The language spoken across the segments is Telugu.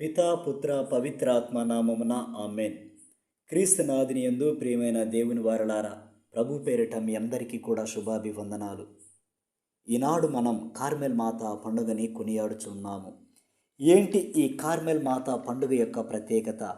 పితా పుత్ర పవిత్రాత్మ నామమున ఆమెన్. క్రీస్తునాథిని యందు ప్రియమైన దేవుని వారలారా ప్రభు పేరిట మీ అందరికీ కూడా శుభాభివందనాలు. ఈనాడు మనం కార్మెల్ మాత పండుగని కొనియాడుచున్నాము. ఏంటి ఈ కార్మెల్ మాత పండుగ యొక్క ప్రత్యేకత?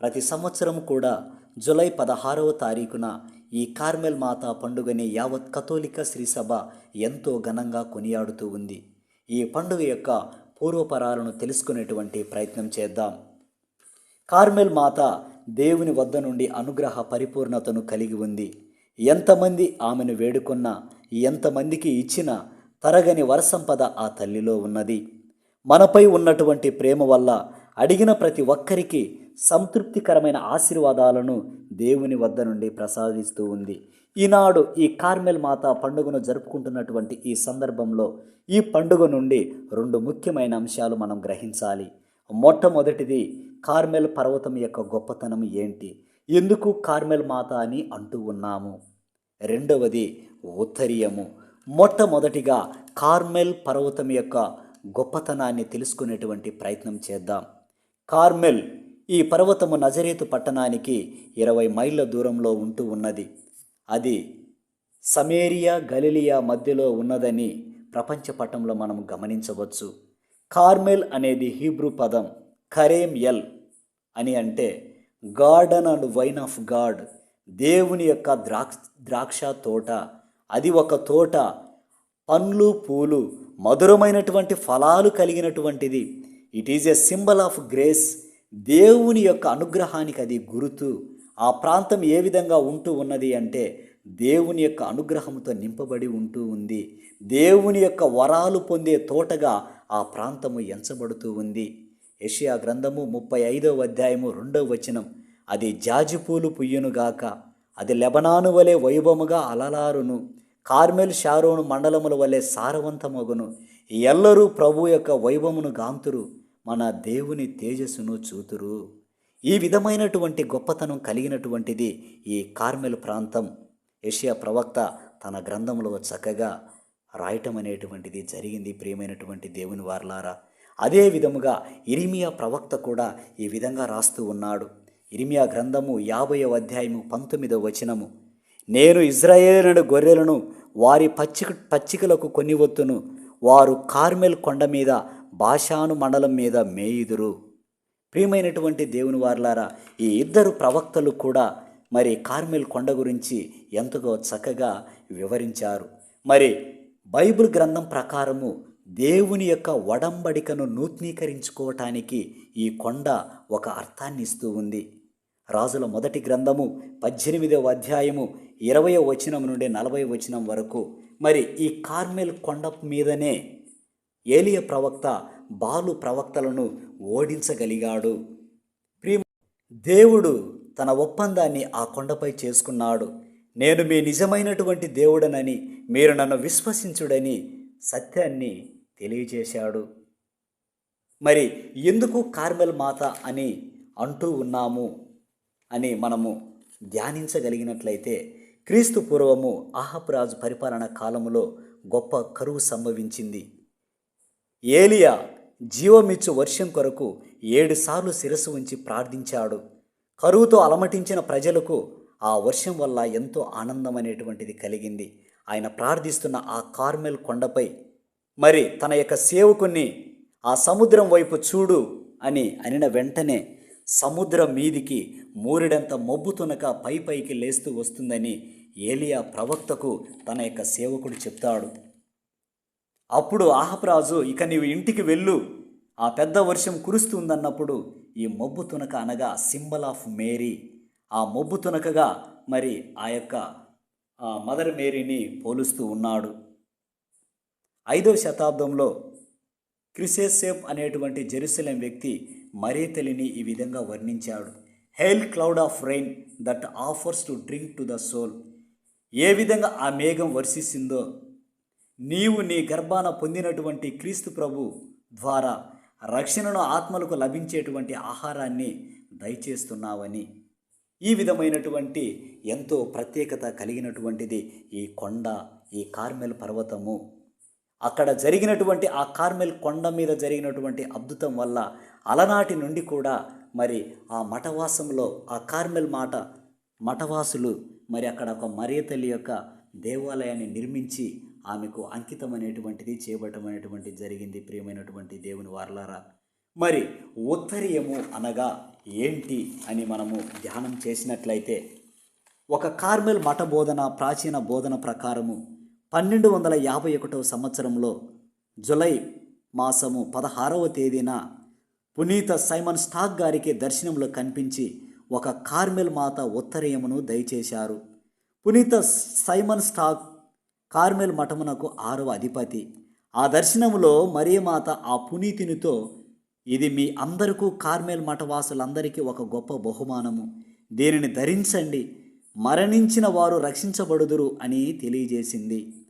ప్రతి సంవత్సరం కూడా జులై పదహారవ తారీఖున ఈ కార్మెల్ మాత పండుగని యావత్ కథోలిక శ్రీసభ ఎంతో ఘనంగా కొనియాడుతూ ఉంది. ఈ పండుగ యొక్క పూర్వపరాలను తెలుసుకునేటువంటి ప్రయత్నం చేద్దాం. కార్మెల్ మాత దేవుని వద్ద నుండి అనుగ్రహ పరిపూర్ణతను కలిగి ఉంది. ఎంతమంది ఆమెను వేడుకున్నా ఎంతమందికి ఇచ్చినా తరగని వరసంపద ఆ తల్లిలో ఉన్నది. మనపై ఉన్నటువంటి ప్రేమ వల్ల అడిగిన ప్రతి ఒక్కరికి సంతృప్తికరమైన ఆశీర్వాదాలను దేవుని వద్ద నుండి ప్రసాదిస్తూ ఉంది. ఈనాడు ఈ కార్మెల్ మాత పండుగను జరుపుకుంటున్నటువంటి ఈ సందర్భంలో ఈ పండుగ నుండి రెండు ముఖ్యమైన అంశాలు మనం గ్రహించాలి. మొట్టమొదటిది కార్మెల్ పర్వతం యొక్క గొప్పతనం ఏంటి? ఎందుకు కార్మెల్ మాత అని అంటూ ఉన్నాము. రెండవది ఉత్తరీయము. మొట్టమొదటిగా కార్మెల్ పర్వతం యొక్క గొప్పతనాన్ని తెలుసుకునేటువంటి ప్రయత్నం చేద్దాం. కార్మెల్ ఈ పర్వతము నజరేతు పట్టణానికి ఇరవై మైళ్ళ దూరంలో ఉంటూ ఉన్నది. అది సమేరియా గలిలియా మధ్యలో ఉన్నదని ప్రపంచ పటంలో మనం గమనించవచ్చు. కార్మెల్ అనేది హీబ్రూ పదం కరేమ్ ఎల్ అని అంటే garden and vine of God దేవుని యొక్క ద్రాక్ష ద్రాక్ష తోట. అది ఒక తోట. పండ్లు పూలు మధురమైనటువంటి ఫలాలు కలిగినటువంటిది. It is a symbol of grace దేవుని యొక్క అనుగ్రహానికి అది గుర్తు. ఆ ప్రాంతం ఏ విధంగా ఉంటూ ఉన్నది అంటే దేవుని యొక్క అనుగ్రహంతో నింపబడి ఉంటూ ఉంది. దేవుని యొక్క వరాలు పొందే తోటగా ఆ ప్రాంతము ఎంచబడుతూ ఉంది. యషియా గ్రంథము ముప్పై ఐదవ అధ్యాయము రెండవ వచనం. అది జాజిపూలు పుయ్యునుగాక అది లెబనాను వలె వైభవముగా అలలారును. కార్మెల్ షారోను మండలముల వలె సారవంతమగును. ఎల్లరూ ప్రభు యొక్క వైభవమును గాంతురు. మన దేవుని తేజస్సును చూతురు. ఈ విధమైనటువంటి గొప్పతనం కలిగినటువంటిది ఈ కార్మెల్ ప్రాంతం. ఏషియా ప్రవక్త తన గ్రంథంలో చక్కగా రాయటం అనేటువంటిది జరిగింది ప్రియమైనటువంటి దేవుని వారలారా. అదే విధముగా ఇరిమియా ప్రవక్త కూడా ఈ విధంగా రాస్తూ ఉన్నాడు. ఇరిమియా గ్రంథము యాభైవ అధ్యాయము పంతొమ్మిదవ వచనము. నేను ఇజ్రాయేలుడు గొర్రెలను వారి పచ్చిక పచ్చికలకు కొనివత్తును. వారు కార్మెల్ కొండ మీద భాషాను మండలం మీద మేయుదురు. ప్రియమైనటువంటి దేవుని వార్లారా ఈ ఇద్దరు ప్రవక్తలు కూడా మరి కార్మెల్ కొండ గురించి ఎంతగా చక్కగా వివరించారు. మరి బైబిల్ గ్రంథం ప్రకారము దేవుని యొక్క వడంబడికను నూతనీకరించుకోవటానికి ఈ కొండ ఒక అర్థాన్ని ఇస్తూ ఉంది. రాజుల మొదటి గ్రంథము పద్దెనిమిదవ అధ్యాయము ఇరవై వచనం నుండి నలభై వచనం వరకు. మరి ఈ కార్మెల్ కొండ మీదనే ఏలియ ప్రవక్త బాలు ప్రవక్తలను ఓడించగలిగాడు. ప్రియ దేవుడు తన ఒప్పందాన్ని ఆ కొండపై చేసుకున్నాడు. నేను మీ నిజమైనటువంటి దేవుడనని మీరు నన్ను విశ్వసించుడని సత్యాన్ని తెలియజేశాడు. మరి ఎందుకు కార్మెల్ మాత అని అంటూ ఉన్నాము అని మనము ధ్యానించగలిగినట్లయితే క్రీస్తు పూర్వము ఆహపురాజు పరిపాలన కాలములో గొప్ప కరువు సంభవించింది. ఏలియా జీవమిచ్చు వర్షం కొరకు ఏడుసార్లు శిరస్సు ఉంచి ప్రార్థించాడు. కరువుతో అలమటించిన ప్రజలకు ఆ వర్షం వల్ల ఎంతో ఆనందం అనేటువంటిది కలిగింది. ఆయన ప్రార్థిస్తున్న ఆ కార్మెల్ కొండపై మరి తన యొక్క సేవకుని ఆ సముద్రం వైపు చూడు అని అనిన వెంటనే సముద్రం మీదికి మూరిడంత మొబ్బు తునక పై పైకి లేస్తూ వస్తుందని ఏలియా ప్రవక్తకు తన యొక్క సేవకుడు చెప్తాడు. అప్పుడు ఆహప్రాజు ఇక నీవు ఇంటికి వెళ్ళు. ఆ పెద్ద వర్షం కురుస్తుందన్నప్పుడు ఈ మబ్బు తునక అనగా సింబల్ ఆఫ్ మేరీ. ఆ మబ్బు తునకగా మరి ఆ యొక్క మదర్ మేరీని పోలుస్తూ ఉన్నాడు. ఐదవ శతాబ్దంలో క్రిసేసేఫ్ అనేటువంటి జెరూసలేం వ్యక్తి మరేతలిని ఈ విధంగా వర్ణించాడు. Hail cloud of rain that offers to drink to the soul. ఏ విధంగా ఆ మేఘం వర్షిస్తుందో నీవు నీ గర్భాన పొందినటువంటి క్రీస్తు ప్రభు ద్వారా రక్షణను ఆత్మలకు లభించేటువంటి ఆహారాన్ని దయచేస్తున్నావని. ఈ విధమైనటువంటి ఎంతో ప్రత్యేకత కలిగినటువంటిది ఈ కొండ ఈ కార్మెల్ పర్వతము. అక్కడ జరిగినటువంటి ఆ కార్మెల్ కొండ మీద జరిగినటువంటి అద్భుతం వల్ల అలనాటి నుండి కూడా మరి ఆ మఠవాసంలో ఆ కార్మెల్ మాట మఠవాసులు మరి అక్కడ ఒక మరియతల్లి యొక్క దేవాలయాన్ని నిర్మించి ఆమెకు అంకితం అనేటువంటిది చేయబడటం అనేటువంటి జరిగింది. ప్రియమైనటువంటి దేవుని వారలారా మరి ఉత్తరీయము అనగా ఏంటి అని మనము ధ్యానం చేసినట్లయితే ఒక కార్మెల్ మఠ బోధన ప్రాచీన బోధన ప్రకారము పన్నెండు వందల యాభై ఒకటవ సంవత్సరంలో జులై మాసము పదహారవ తేదీన పునీత సైమన్ స్టాక్ గారికి దర్శనంలో కనిపించి ఒక కార్మెల్ మాత ఉత్తరీయమును దయచేశారు. పునీత సైమన్ స్టాక్ కార్మెల్ మఠమునకు ఆరవ అధిపతి. ఆ దర్శనములో మరియమాత ఆ పునీతినితో ఇది మీ అందరికూ కార్మెల్ మఠవాసులందరికీ ఒక గొప్ప బహుమానము. దీనిని ధరించండి. మరణించిన వారు రక్షించబడుదురు అని తెలియజేసింది.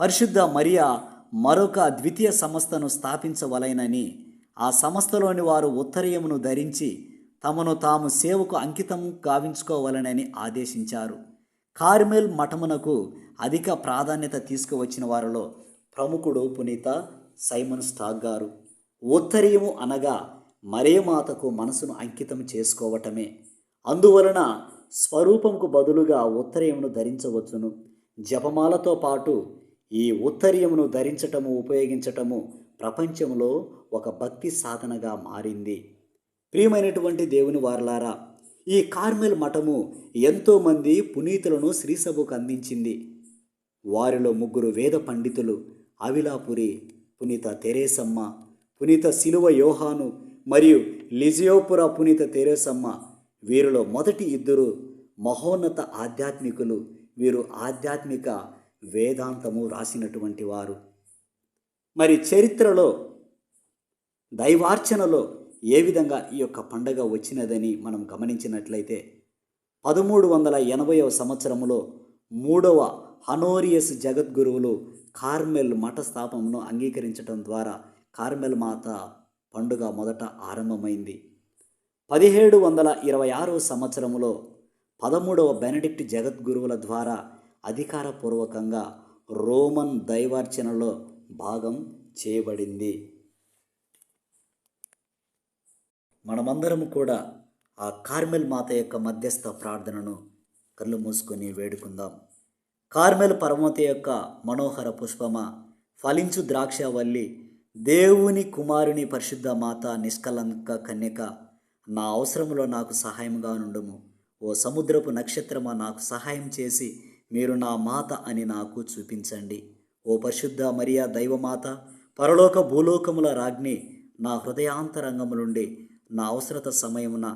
పరిశుద్ధ మరియా మరొక ద్వితీయ సంస్థను స్థాపించవలైనని ఆ సంస్థలోని వారు ఉత్తరీయమును ధరించి తమను తాము సేవకు అంకితం గావించుకోవాలనని ఆదేశించారు. కార్మెల్ మఠమునకు అధిక ప్రాధాన్యత తీసుకువచ్చిన వారిలో ప్రముఖుడు పునీత సైమన్ స్టాక్ గారు. ఉత్తరీయము అనగా మరేమాతకు మనసును అంకితం చేసుకోవటమే. అందువలన స్వరూపంకు బదులుగా ఉత్తరీయమును ధరించవచ్చును. జపమాలతో పాటు ఈ ఉత్తరీయమును ధరించటము ఉపయోగించటము ప్రపంచంలో ఒక భక్తి సాధనగా మారింది. ప్రియమైనటువంటి దేవుని వారలారా ఈ కార్మెల్ మఠము ఎంతోమంది పునీతులను శ్రీసభకు అందించింది. వారిలో ముగ్గురు వేద పండితులు అవిలాపురి పునీత తెరేసమ్మ పునీత శిలువ యోహాను మరియు లిజియోపుర పునీత తెరేసమ్మ. వీరిలో మొదటి ఇద్దరు మహోన్నత ఆధ్యాత్మికులు. వీరు ఆధ్యాత్మిక వేదాంతము రాసినటువంటి వారు. మరి చరిత్రలో దైవార్చనలో ఏ విధంగా ఈ యొక్క పండగ వచ్చినదని మనం గమనించినట్లయితే పదమూడు వందల ఎనభైవ సంవత్సరంలో మూడవ హనోరియస్ జగద్గురువులు కార్మెల్ మఠ స్థాపనను అంగీకరించడం ద్వారా కార్మెల్ మాత పండుగ మొదట ఆరంభమైంది. పదిహేడు వందల ఇరవై ఆరవ సంవత్సరంలో పదమూడవ బెనడిక్ట్ జగద్గురువుల ద్వారా అధికారపూర్వకంగా రోమన్ దైవార్చనలో భాగం చేయబడింది. మనమందరం కూడా ఆ కార్మెల్ మాత యొక్క మధ్యస్థ ప్రార్థనను కళ్ళు మూసుకొని వేడుకుందాం. కార్మెల్ పరమత యొక్క మనోహర పుష్పమ ఫలించు ద్రాక్షవల్లి దేవుని కుమారుని పరిశుద్ధ మాత నిష్కలంక కన్యక నా అవసరంలో నాకు సహాయంగా నుండుము. ఓ సముద్రపు నక్షత్రమా నాకు సహాయం చేసి మీరు నా మాత అని నాకు చూపించండి. ఓ పరిశుద్ధ మరియా దైవమాత పరలోక భూలోకముల రాజ్ఞి నా హృదయాంతరంగము నుండి నా అవసరత సమయమున